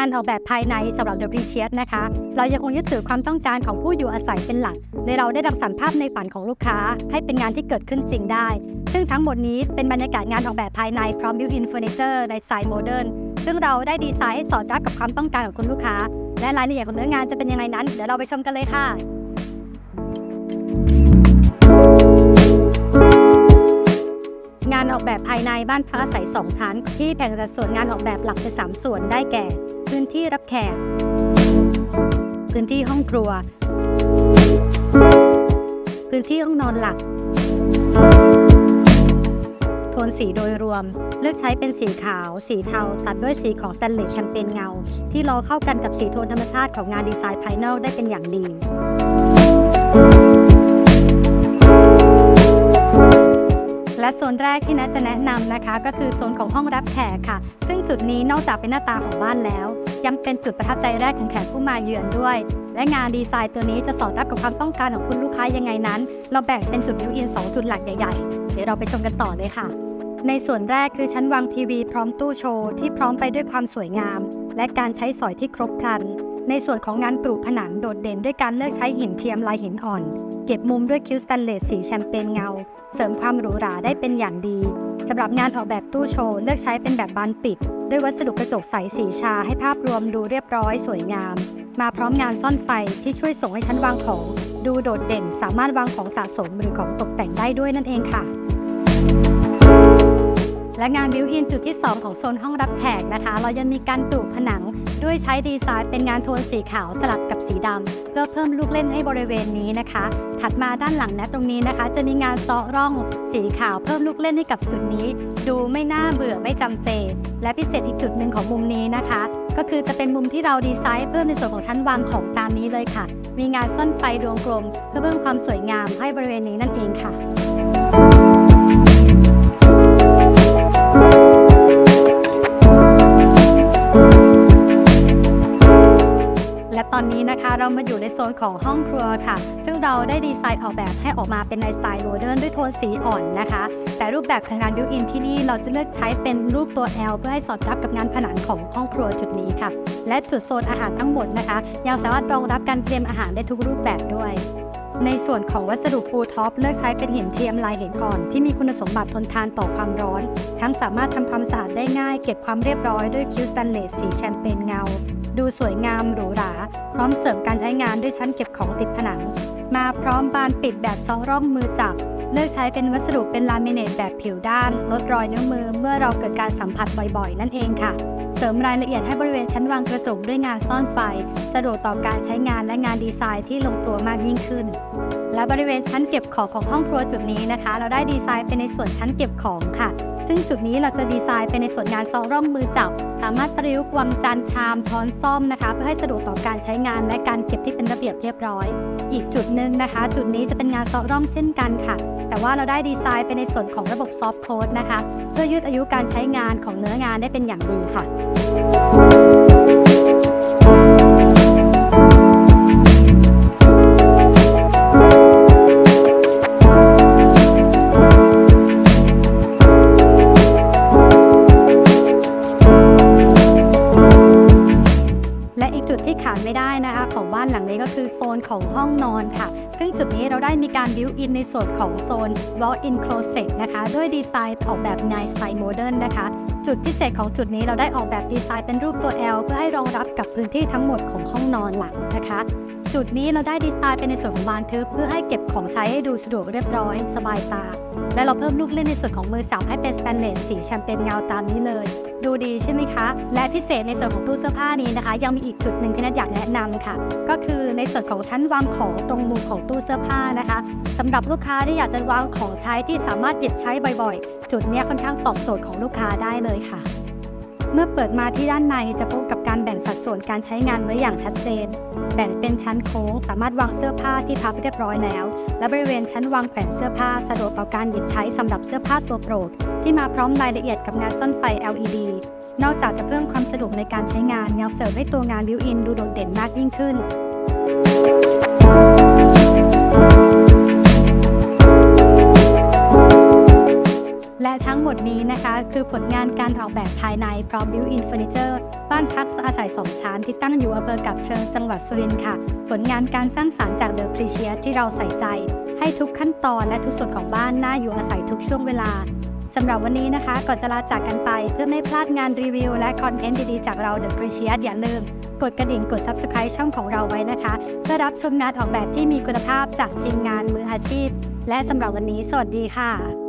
านออกแบบภายในสำหรับ The p r e c i o u s นะคะ เรายังคงยึดถือความต้องการของผู้อยู่อาศัยเป็นหลัก โดยเราได้ดับสันภาพในฝันของลูกค้า ให้เป็นงานที่เกิดขึ้นจริงได้ ซึ่งทั้งหมดนี้เป็นบรรยากาศงานออกแบบภายในพร้อม built-in furniture ในสไตล์โมเดิร์นซึ่งเราได้ดีไซน์ให้สอดรับกับความต้องการของคุณลูกค้า และรายละเอียดของเนื้องานจะเป็นยังไงนั้น เดี๋ยวเราไปชมกันเลยค่ะงานออกแบบภายในบ้านพักอาศัย 2 ชั้น ที่แบ่งสัดส่วนงานออกแบบหลักเป็น 3 ส่วนได้แก่ พื้นที่รับแขก พื้นที่ห้องครัว พื้นที่ห้องนอนหลัก โทนสีโดยรวม เลือกใช้เป็นสีขาว สีเทา ตัดด้วยสีของสแตนเลสแชมเปญเงา ที่รอเข้ากันกับสีโทนธรรมชาติของงานดีไซน์ภายนอกได้เป็นอย่างดี โซนแรกที่นัทจะแนะนำนะคะ ก็คือโซนของห้องรับแขกค่ะ ซึ่งจุดนี้นอกจากเป็นหน้าตาของบ้านแล้ว ยังเป็นจุดประทับใจแรกของแขกผู้มาเยือนด้วย และงานดีไซน์ตัวนี้จะสอดรับกับความต้องการของคุณลูกค้ายังไงนั้น เราแบ่งเป็นจุดบิวอิน 2 จุดหลักใหญ่ๆ เดี๋ยวเราไปชมกันต่อเลยค่ะ ในส่วนแรกคือชั้นวางทีวีพร้อมตู้โชว์ที่พร้อมไปด้วยความสวยงาม และการใช้สอยที่ครบครัน ในส่วนของงานปลูกผนังโดดเด่นด้วยการเลือกใช้หินเทียมลายหินอ่อน เก็บมุมด้วยคิ้วสแตนเลสสีแชมเปญเงา เสริมความหรูหราได้เป็นอย่างดีสำหรับงานออกแบบตู้โชว์ เลือกใช้เป็นแบบบานปิด ด้วยวัสดุกระจกใสสีชาให้ภาพรวมดูเรียบร้อยสวยงาม มาพร้อมงานซ่อนไฟที่ช่วยส่งให้ชั้นวางของ ดูโดดเด่นสามารถวางของสะสมหรือของตกแต่งได้ด้วยนั่นเองค่ะ และงานบิวอินจุดที่ 2 ของโซนห้องรับแขกนะคะ เรายังมีการปลูกผนังด้วยใช้ดีไซน์เป็นงานโทนสีขาวสลับกับสีดำเพื่อเพิ่มลูกเล่นให้บริเวณนี้นะคะ ถัดมาด้านหลังนะตรงนี้นะคะ จะมีงานซาะร่องสีขาวเพิ่มลูกเล่นให้กับจุดนี้ ดูไม่น่าเบื่อไม่จำเจ และพิเศษอีกจุดหนึ่งของมุมนี้นะคะ ก็คือจะเป็นมุมที่เราดีไซน์เพิ่มในส่วนของชั้นวางของตามนี้เลยค่ะ มีงานซ่อนไฟดวงกลม เพื่อเพิ่มความสวยงามให้บริเวณนี้นั่นเองค่ะ และตอนนี้นะคะเรามาอยู่ในโซนของห้องครัวค่ะ ซึ่งเราได้ดีไซน์ออกแบบให้ออกมาเป็นในสไตล์โมเดิร์นด้วยโทนสีอ่อนนะคะ แต่รูปแบบของงานบิวอินที่นี่เราจะเลือกใช้เป็นรูปตัว L เพื่อให้สอดรับกับงานผนังของห้องครัวจุดนี้ค่ะ และจุดโซนอาหารทั้งหมดนะคะ ยังสามารถรองรับการเตรียมอาหารได้ทุกรูปแบบด้วยในส่วนของวัสดุปูท็อปเลือกใช้เป็นหินเทียมลายหินอ่อน ที่มีคุณสมบัติทนทานต่อความร้อน ทั้งสามารถทำความสะอาดได้ง่าย เก็บความเรียบร้อยด้วยคิวสแตนเลสสีแชมเปญเงา ดูสวยงามหรูหรา พร้อมเสริมการใช้งานด้วยชั้นเก็บของติดผนัง มาพร้อมบานปิดแบบซองร่องมือจับ เลือกใช้เป็นวัสดุเป็นลามิเนตแบบผิวด้าน ลดรอยนิ้วมือเมื่อเราเกิดการสัมผัสบ่อยๆ นั่นเองค่ะ เสริมรายละเอียดให้บริเวณชั้นวางกระจกด้วยงานซ่อนไฟ สะดวกต่อการใช้งานและงานดีไซน์ที่ลงตัวมากยิ่งขึ้น และบริเวณชั้นเก็บของของห้องครัวจุดนี้นะคะ เราได้ดีไซน์เป็นในส่วนชั้นเก็บของค่ะ ซึ่งจุดนี้เราจะดีไซน์เป็นในส่วนงานซองร่องมือจับ สามารถประยุกต์วางจานชามช้อนซ่อมนะคะ เพื่อให้สะดวกต่อการใช้งานและการเก็บที่เป็นระเบียบเรียบร้อย อีกจุดหนึ่งนะคะ จุดนี้จะเป็นงานซองร่องเช่นกันค่ะ แต่ว่าเราได้ดีไซน์เป็นในส่วนของระบบซอฟต์โค้ดนะคะ เพื่อยืดอายุการใช้งานของเนื้องานได้เป็นอย่างดีค่ะ หลังนี้ก็คือโซนของห้องนอนค่ะ ซึ่งจุดนี้เราได้มีการบิวอินในส่วนของโซน walk-in closet นะคะ ด้วยดีไซน์ออกแบบในสไตล์โมเดิร์นนะคะ จุดพิเศษของจุดนี้เราได้ออกแบบดีไซน์เป็นรูปตัว L เพื่อให้รองรับกับพื้นที่ทั้งหมดของห้องนอนหลังนะคะ จุดนี้เราได้ดีไซน์เป็นในส่วนของบานทึบเพื่อให้เก็บของใช้ให้ดูสะดวกเรียบร้อยสบายตา และเราเพิ่มลูกเล่นในส่วนของมือจับให้เป็นสแตนเลสสีแชมเปญเงาตามนี้เลย ดูดีใช่ไหมคะ และพิเศษในส่วนของตู้เสื้อผ้านี้นะคะ ยังมีอีกจุดหนึ่งที่นัดอยากแนะนำค่ะ ก็คือในส่วนของชั้นวางของตรงมุมของตู้เสื้อผ้านะคะสำหรับลูกค้าที่อยากจะวางของใช้ที่สามารถหยิบใช้บ่อยๆ จุดนี้ค่อนข้างตอบโจทย์ของลูกค้าได้เลยค่ะ เมื่อเปิดมาที่ด้านในจะพบกับ การแบ่งสัดส่วนการใช้งานไว้อย่างชัดเจน แบ่งเป็นชั้นโค้งสามารถวางเสื้อผ้าที่พับเรียบร้อยแล้ว และบริเวณชั้นวางแขวนเสื้อผ้าสะดวกต่อการหยิบใช้สำหรับเสื้อผ้าตัวโปรด ที่มาพร้อมรายละเอียดกับงานซ่อนไฟ LED นอกจากจะเพิ่มความสะดวกในการใช้งานยังเสริมให้ตัวงานบิวอินดูโดดเด่นมากยิ่งขึ้น และทั้งหมดนี้นะคะคือผลงานการออกแบบภายในพร้อม built-in furniture บ้านพักอาศัยสองชั้นที่ตั้งอยู่อำเภอกับเชิงจังหวัดสุรินทร์ค่ะ ผลงานการสร้างสารรค์จากเดอะพรีเชียที่เราใส่ใจ ให้ทุกขั้นตอนและทุกส่วนของบ้านน่าอยู่อาศัยทุกช่วงเวลาสำหรับวันนี้นะคะ ก่อนจะลาจากกันไปเพื่อไม่พลาดงานรีวิว และคอนเทนต์ดีๆจากเราเดอะพรีเชียอย่าลืมกดกระดิ่งกด subscribe ช่องของเราไว้นะคะ เพื่อรับชมงานออกแบบที่มีคุณภาพจากทีมงานมืออาชีพ และสำหรับวันนี้ สวัสดีค่ะ